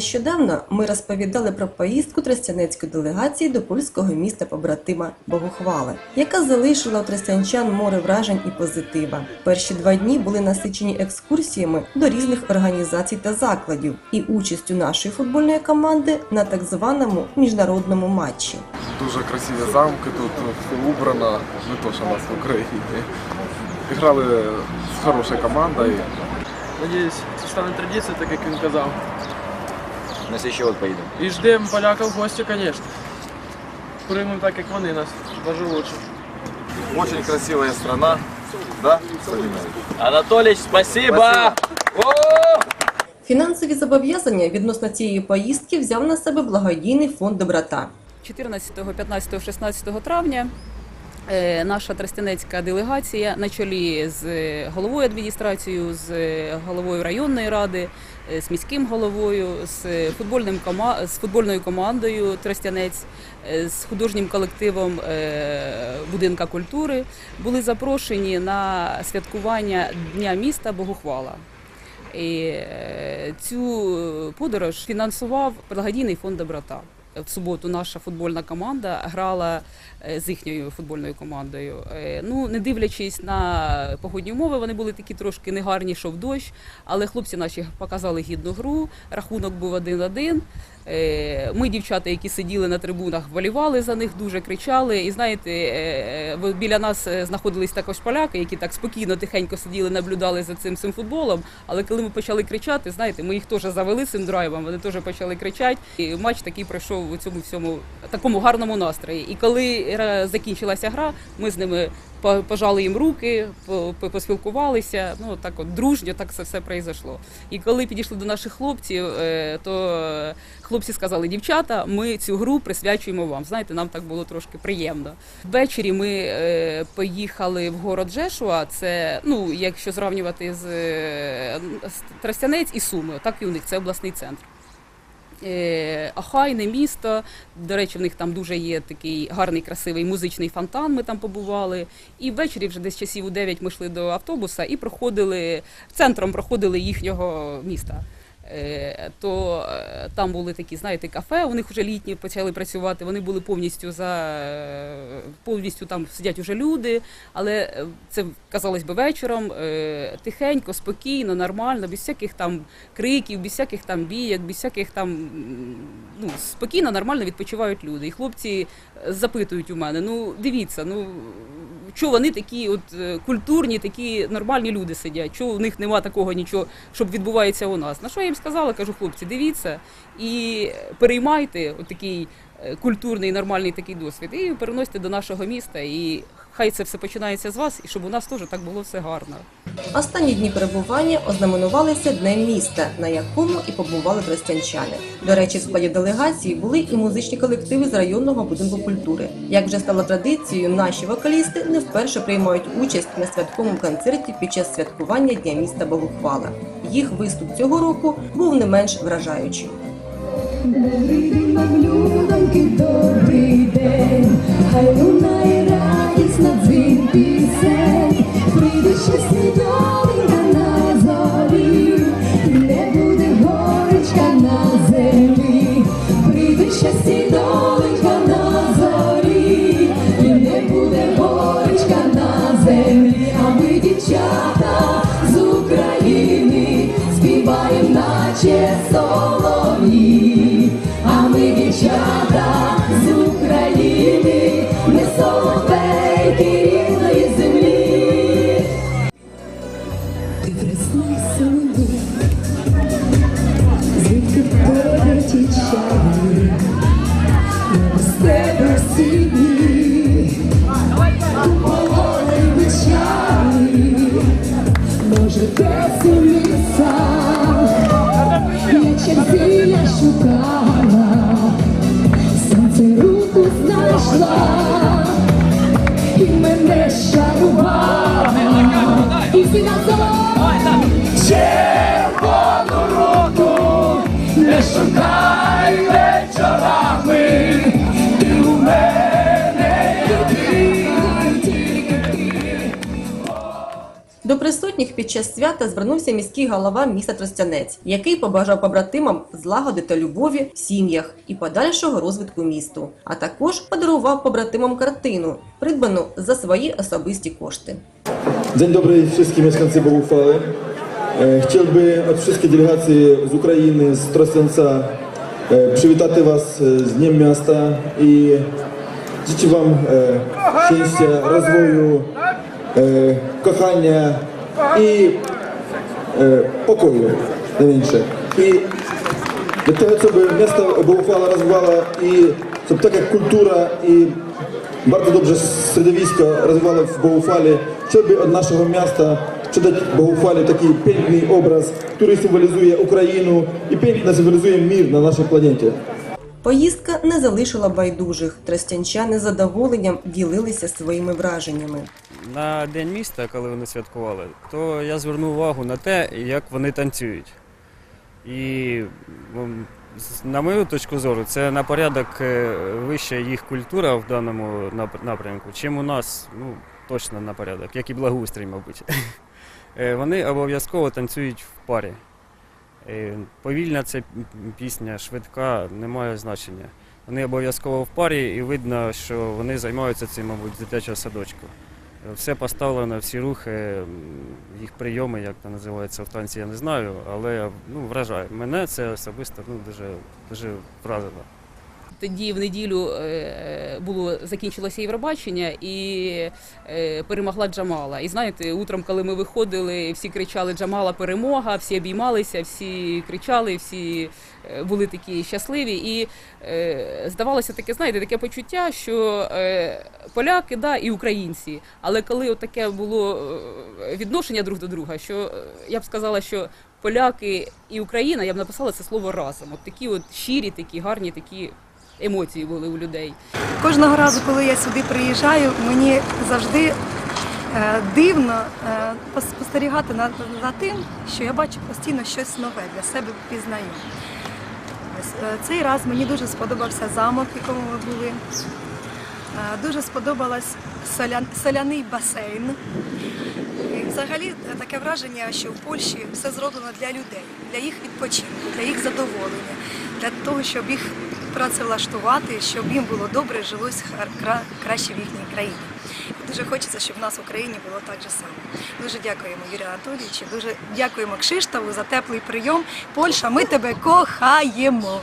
Нещодавно ми розповідали про поїздку тростянецької делегації до польського міста побратима Богохвали, яка залишила у тростянчан море вражень і позитива. Перші два дні були насичені екскурсіями до різних організацій та закладів і участю нашої футбольної команди на так званому міжнародному матчі. Дуже красиві замки, тут все убрано, не то, що нас в Україні. Грали з хорошою командою. Надіюсь, це стане традицією, так як він казав. На слідчий год поїдемо. І ждемо поляків в гості, звісно. Приймемо так, як вони нас, навіть лучше. Очень красивая страна. Да, Владимир? Анатолій, спасибо! Фінансові зобов'язання відносно цієї поїздки взяв на себе благодійний фонд доброта. 14, 15, 16 травня е, наша тростянецька делегація на чолі з е, головою адміністрацією, з е, головою районної ради, з міським головою, з футбольним кома- з футбольною командою Тростянець, е, з художнім колективом е, будинка культури були запрошені на святкування Дня міста Богохвала. І е, цю подорож фінансував благодійний фонд доброта. В суботу наша футбольна команда грала е, з їхньою футбольною командою. Е, Ну, не дивлячись на погодні умови, вони були такі трошки негарні, що в дощ, але хлопці наші показали гідну гру. Рахунок був 1-1. Е, Ми, дівчата, які сиділи на трибунах, вболівали за них, дуже кричали. І знаєте, біля нас знаходились також поляки, які так спокійно, тихенько сиділи, наблюдали за цим цим футболом. Але коли ми почали кричати, знаєте, ми їх теж завели цим драйвом, вони теж почали кричати. І матч такий пройшов у цьому всьому такому гарному настрої. І коли закінчилася гра, ми з ними пожали їм руки, по- по- поспілкувалися. Ну так от дружньо, так це все произошло. І коли підійшли до наших хлопців, е, то хлопці сказали: дівчата, ми цю гру присвячуємо вам. Знаєте, нам так було трошки приємно. Ввечері ми е, поїхали в город Жешуа. Це ну, якщо зрівнювати е, з Тростянець і Суми, так і у них це обласний центр. Е, Охайне місто. До речі, в них там дуже є такий гарний, красивий музичний фонтан. Ми там побували. І ввечері, вже десь часів у 9 ми йшли до автобуса і проходили центром проходили їхнього міста. Е, То е, там були такі, знаєте, кафе. У них вже літні почали працювати. Вони були повністю за е, повністю там сидять уже люди. Але це казалось би вечором. Тихенько, спокійно, нормально, без всяких там криків, без всяких там бійок, без всяких там ну спокійно, нормально відпочивають люди. І хлопці запитують у мене: ну дивіться, ну чого вони такі, от культурні, такі нормальні люди сидять? Чого у них нема такого нічого, щоб відбувається у нас? На що я їм сказала? Кажу, хлопці, дивіться і переймайте отакий такий е, культурний, нормальний такий досвід, і переносьте до нашого міста. І хай це все починається з вас, і щоб у нас теж так було все гарно. Останні дні перебування ознаменувалися Днем міста, на якому і побували тростянчани. До речі, в складі делегації були і музичні колективи з районного будинку культури. Як вже стало традицією, наші вокалісти не вперше приймають участь на святковому концерті під час святкування Дня міста Богохвала. Їх виступ цього року був не менш вражаючим. Добрий день добрий день, хай ми всі разом червону руку не шукай вечорами. До присутніх під час свята звернувся міський голова міста Тростянець, який побажав побратимам злагоди та любові в сім'ях і подальшого розвитку місту, а також подарував побратимам картину, придбану за свої особисті кошти. Dzień dobry wszystkim mieszkańcy Boguchwały. E, Chciałbym od wszystkich delegacji z Ukrainy, z Trostянca e, przywitać Was e, z Dniem Miasta i życzę Wam e, szczęścia, rozwoju, e, kochania i e, pokoju największe. I для того, щоб місто Богуфала розвивало і щоб так як культура і bardzo dobrze środowisko rozwijało w Bohufali, żeby od naszego miasta sprzedać Bohufali taki piękny obraz, który symbolizuje Ukrainę i pięknie symbolizuje mir na naszej planecie. Поїздка не залишила байдужих. Тростянчани з задоволенням ділилися своїми враженнями. На День міста, коли вони святкували, то я звернув увагу на те, як вони танцюють. І на мою точку зору, це на порядок е, вища їх культура в даному напрямку, чим у нас, ну, точно на порядок, як і благоустрій, мабуть. Е, Вони обов'язково танцюють в парі. Е, Повільна це пісня, швидка, не має значення. Вони обов'язково в парі, і видно, що вони займаються цим, мабуть, з дитячого садочку. Все поставлено, всі рухи, їх прийоми, як це називається в танці, я не знаю, але ну, вражає. Мене це особисто ну, дуже, дуже вразило. Тоді в неділю е, було закінчилося Євробачення і е, перемогла Джамала. І знаєте, утром, коли ми виходили, всі кричали Джамала перемога, всі обіймалися, всі кричали, всі е, були такі щасливі. І здавалося таке, знаєте, таке почуття, що поляки да, і українці. Але коли таке було відношення друг до друга, що я б сказала, що поляки і Україна, я б написала це слово разом. От такі от щирі, такі гарні, такі емоції були у людей. Кожного разу, коли я сюди приїжджаю, мені завжди е, дивно е, пос- спостерігати на, тим, що я бачу постійно щось нове для себе пізнаю. Е, цей раз мені дуже сподобався замок, в якому ми були. Дуже сподобалась соля, соляний басейн. І взагалі таке враження, що в Польщі все зроблено для людей, для їх відпочинку, для їх задоволення, для того, щоб їх працевлаштувати, щоб їм було добре, жилось краще в їхній країні. Дуже хочеться, щоб в нас в Україні було так же само. Дуже дякуємо, Юрію Анатолійовичу, дуже дякуємо Кшиштову за теплий прийом. Польща, ми тебе кохаємо.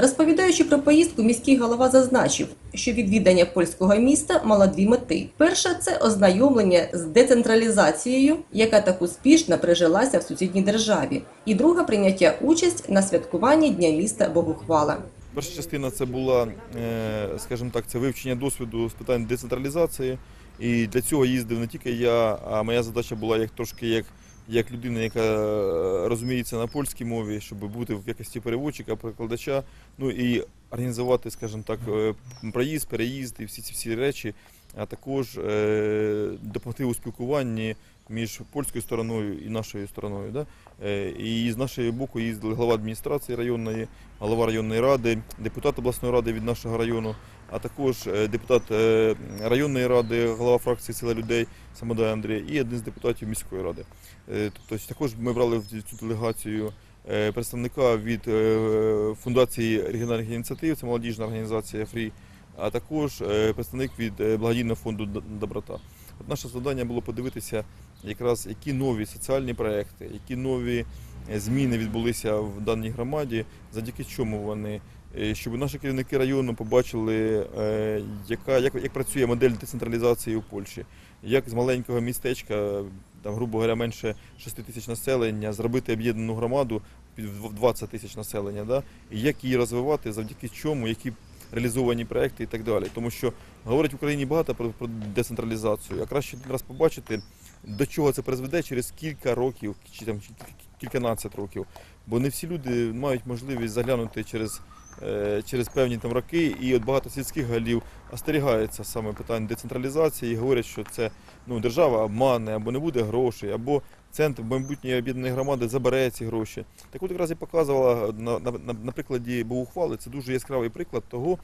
Розповідаючи про поїздку, міський голова зазначив, що відвідання польського міста мало дві мети: перша це ознайомлення з децентралізацією, яка так успішно прижилася в сусідній державі, і друга прийняття участь на святкуванні Дня міста Богухвала. Перша частина це була, е, скажімо так, це вивчення досвіду з питань децентралізації. І для цього їздив не тільки я, а моя задача була як трошки як, як людина, яка е, розуміється на польській мові, щоб бути в якості переводчика, перекладача, ну і організувати, скажімо так, е, проїзд, переїзд і всі ці всі речі, а також допомогти у спілкуванні між польською стороною і нашою стороною. Да? Е, І з нашої боку їздили голова адміністрації районної, голова районної ради, депутат обласної ради від нашого району, а також е, депутат е, районної ради, голова фракції Сила людей Самодай Андрій і один з депутатів міської ради. Тобто також ми брали в цю делегацію представника від фундації регіональних ініціатив, це молодіжна організація ФРІ, а також представник від благодійного фонду Доброта. От наше завдання було подивитися якраз які нові соціальні проекти, які нові е, зміни відбулися в даній громаді, завдяки чому вони, Е, щоб наші керівники району побачили, е, яка, як, як працює модель децентралізації у Польщі, як з маленького містечка, там, грубо говоря, менше 6 тисяч населення, зробити об'єднану громаду в 20 тисяч населення, да? і як її розвивати, завдяки чому, які реалізовані проекти і так далі. Тому що говорить в Україні багато про, про децентралізацію, а краще раз побачити, до чого це призведе через кілька років чи там кільканадцять років. Бо не всі люди мають можливість заглянути через, е, через певні там роки, і от багато сільських голів остерігаються саме питань децентралізації і говорять, що це ну, держава обмане, або не буде грошей, або центр майбутньої об'єднаної громади забере ці гроші. Так от якраз і показувала на, на, на прикладі Богухвали, це дуже яскравий приклад того,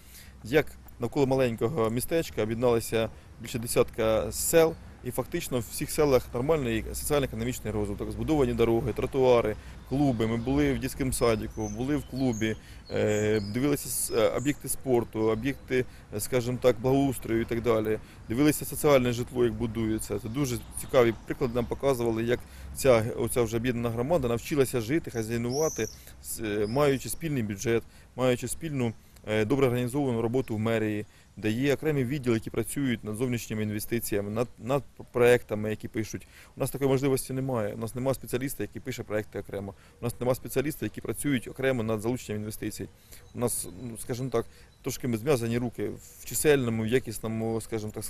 як навколо маленького містечка об'єдналися більше десятка сел, І фактично в всіх селах нормальний соціально-економічний розвиток, збудовані дороги, тротуари, клуби. Ми були в дитячому садіку, були в клубі, е, дивилися е, об'єкти спорту, об'єкти, е, скажімо так, благоустрою і так далі. Дивилися соціальне житло, як будується. Це дуже цікаві приклади нам показували, як ця оця вже об'єднана громада навчилася жити, хазяйнувати, маючи спільний бюджет, маючи спільну добре організовану роботу в мерії, де є окремі відділи, які працюють над зовнішніми інвестиціями, над, над проектами, які пишуть. У нас такої можливості немає. У нас немає спеціаліста, який пише проекти окремо. У нас немає спеціаліста, які працюють окремо над залученням інвестицій. У нас, ну, скажімо так, трошки ми зв'язані руки в чисельному, якісному, скажімо так,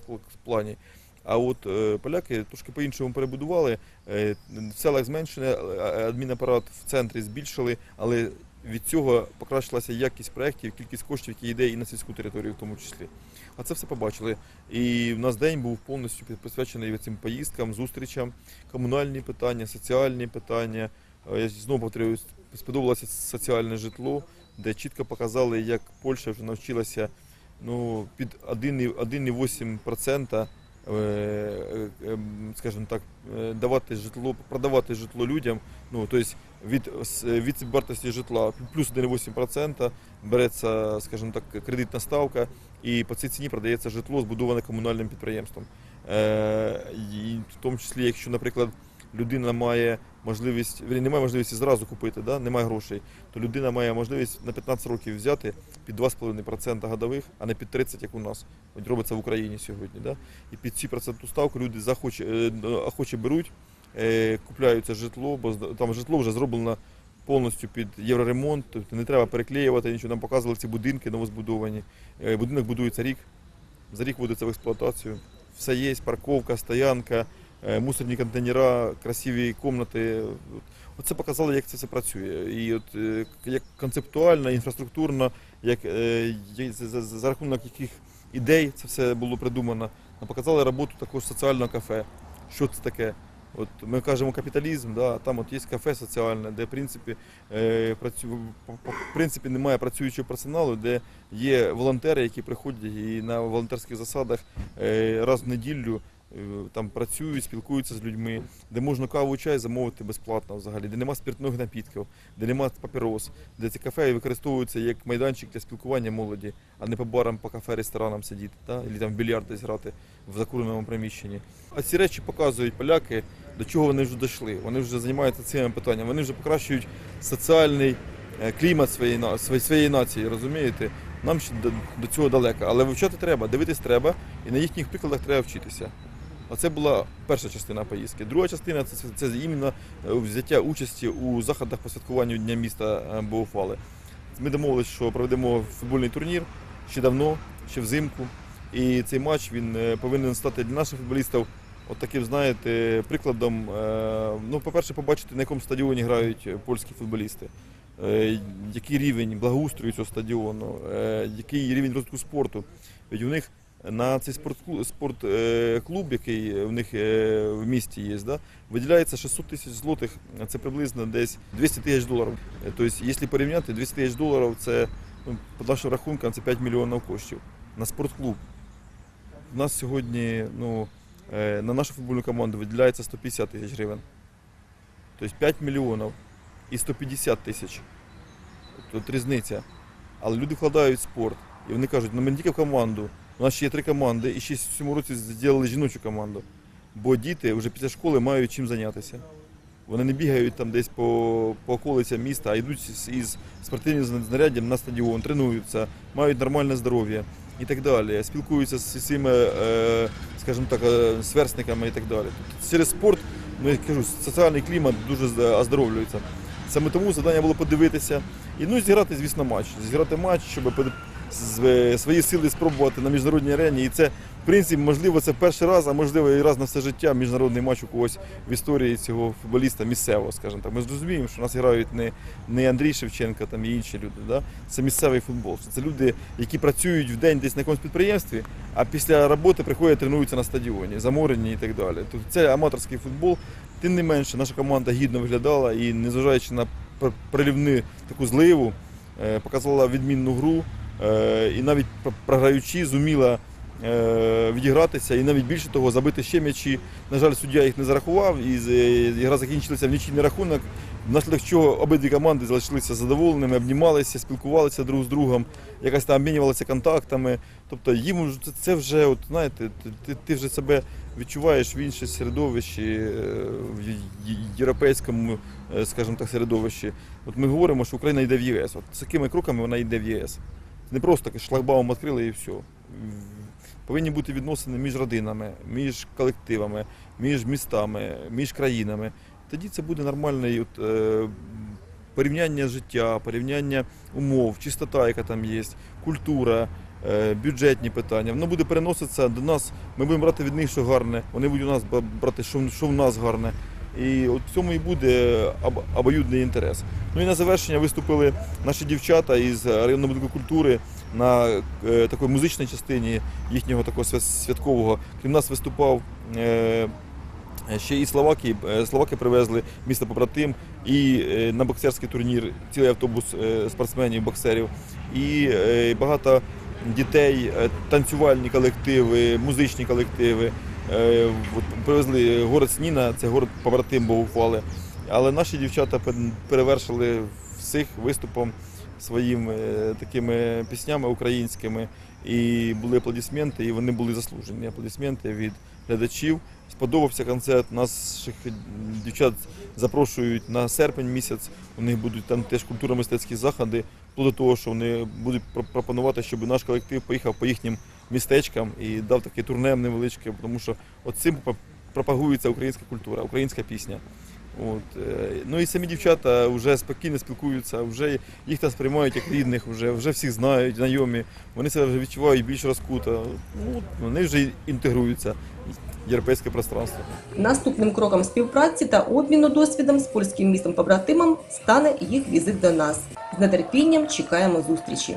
плані. А от е, поляки трошки по-іншому перебудували. Е, в селах зменшений е, адмінапарат в центрі збільшили, але від цього покращилася якість проєктів, кількість коштів, які йде і на сільську територію в тому числі. А це все побачили. І в нас день був повністю присвячений цим поїздкам, зустрічам, комунальні питання, соціальні питання. Е, Я знову повторюю, сподобалося соціальне житло, де чітко показали, як Польща вже навчилася ну, під 1,8% е, е, ем, скажімо так, е, давати житло, продавати житло людям. Ну, тобто від, від вартості житла плюс 1,8% береться, скажімо так, кредитна ставка, і по цій ціні продається житло, збудоване комунальним підприємством. Е, і в тому числі, якщо, наприклад, людина має можливість, немає можливості зразу купити, да? немає грошей, то людина має можливість на 15 років взяти під 2,5% годових, а не під 30%, як у нас. От робиться в Україні сьогодні. Да? І під цю процентну ставку люди захоче, охоче беруть, е, купляють це житло, бо там житло вже зроблено повністю під євроремонт, тобто не треба переклеювати нічого. Нам показували ці будинки новозбудовані. Е, Будинок будується рік, за рік вводиться в експлуатацію. Все є, парковка, стоянка, мусорні контейнера, красиві кімнати. Оце показало, як це все працює. І от е, як концептуально, інфраструктурно, як е, за, рахунок яких ідей це все було придумано. Показали роботу також соціального кафе. Що це таке? От ми кажемо капіталізм, да, там от є кафе соціальне, де в принципі, е, працю, в принципі немає працюючого персоналу, де є волонтери, які приходять і на волонтерських засадах е, раз в неділю е, там працюють, спілкуються з людьми, де можна каву чай замовити безплатно взагалі, де нема спиртних напідків, де нема папірос, де ці кафе використовуються як майданчик для спілкування молоді, а не по барам, по кафе, ресторанам сидіти, да? або там в більярд десь грати в закуреному приміщенні. А ці речі показують поляки, до чого вони вже дійшли. Вони вже займаються цим питанням, вони вже покращують соціальний е, клімат своєї, своєї, нації, розумієте? Нам ще до цього далеко, але вивчати треба, дивитись треба, і на їхніх прикладах треба вчитися. Оце була перша частина поїздки. Друга частина це, це, іменно е, взяття участі у заходах по святкуванню Дня міста е, Богофали. Ми домовилися, що проведемо футбольний турнір ще давно, ще взимку. І цей матч він е, повинен стати для наших футболістів от таким, знаєте, прикладом. Ну, по-перше, побачити, на якому стадіоні грають польські футболісти. Який рівень благоустрою цього стадіону, який рівень розвитку спорту. Ведь у них на цей спортклуб, спорт, е, який в них е, в місті є, да, виділяється 600 тисяч злотих, це приблизно десь 200 тисяч доларів. Е, Тобто, якщо порівняти, 200 тисяч доларів це, ну, по нашим рахункам, це 5 мільйонів коштів на спортклуб. У нас сьогодні ну, на нашу футбольну команду виділяється 150 тисяч гривень. Тобто 5 мільйонів і 150 тисяч. Тут різниця. Але люди вкладають спорт. І вони кажуть, ну ми не тільки в команду. У нас ще є три команди, і ще в цьому році зробили жіночу команду. Бо діти вже після школи мають чим зайнятися. Вони не бігають там десь по, по околицям міста, а йдуть із спортивним знаряддям на стадіон, тренуються, мають нормальне здоров'я і так далі. Спілкуються з цими, е, скажімо так, е, сверстниками і так далі. Тобто через спорт, ну я кажу, соціальний клімат дуже оздоровлюється. Саме тому завдання було подивитися і ну, зіграти, звісно, матч. Зіграти матч, щоб свої сили спробувати на міжнародній арені. І це, в принципі, можливо, це перший раз, а можливо і раз на все життя міжнародний матч у когось в історії цього футболіста місцевого, скажімо так. Ми ж розуміємо, що нас грають не, не Андрій Шевченко там, і інші люди. Да? Це місцевий футбол. Це люди, які працюють в день десь на якомусь підприємстві, а після роботи приходять тренуються на стадіоні, заморені і так далі. Тобто це аматорський футбол. Тим не менше, наша команда гідно виглядала і, незважаючи на пр- приливну таку зливу, е, показала відмінну гру. Е, І навіть програючи, зуміла е, відігратися і навіть більше того, забити ще м'ячі. На жаль, суддя їх не зарахував, і гра закінчилася в нічийний рахунок. Внаслідок чого обидві команди залишилися задоволеними, обнімалися, спілкувалися друг з другом, якось там обмінювалися контактами. Тобто їм це- вже, от, знаєте, ти, ти, вже себе відчуваєш в іншому середовищі, е, в європейському, скажімо так, середовищі. От ми говоримо, що Україна йде в ЄС. От з такими кроками вона йде в ЄС. Не просто шлагбаум відкрили і все. Повинні бути відносини між родинами, між колективами, між містами, між країнами. Тоді це буде нормальне от, е, порівняння життя, порівняння умов, чистота, яка там є, культура, е, бюджетні питання. Воно буде переноситися до нас. Ми будемо брати від них, що гарне, вони будуть у нас брати, що, що в нас гарне. І от в цьому і буде обоюдний інтерес. Ну і на завершення виступили наші дівчата із районного будинку культури на е, такій музичній частині їхнього такого святкового. Крім нас виступав е, ще і Словаки. Е, Словаки привезли місто побратим, і е, на боксерський турнір цілий автобус е, спортсменів, боксерів, і е, багато дітей, е, танцювальні колективи, музичні колективи. Е, Привезли город Сніна, це город побратим Богофали. Але наші дівчата пер- перевершили всіх виступом своїми е, такими піснями українськими. І були аплодисменти, і вони були заслужені. Аплодисменти від глядачів. Сподобався концерт. Наших дівчат запрошують на серпень місяць. У них будуть там теж культурно-мистецькі заходи. До того, що вони будуть пропонувати, щоб наш колектив поїхав по їхнім містечкам і дав таке турне невеличке, тому що от цим пропагується українська культура, українська пісня. От. е, Ну і самі дівчата вже спокійно спілкуються, вже їх там сприймають як рідних, вже, вже всіх знають, знайомі. Вони себе вже відчувають більш розкуто. Ну, вони вже інтегруються в європейське пространство. Наступним кроком співпраці та обміну досвідом з польським містом побратимом стане їх візит до нас. З нетерпінням чекаємо зустрічі.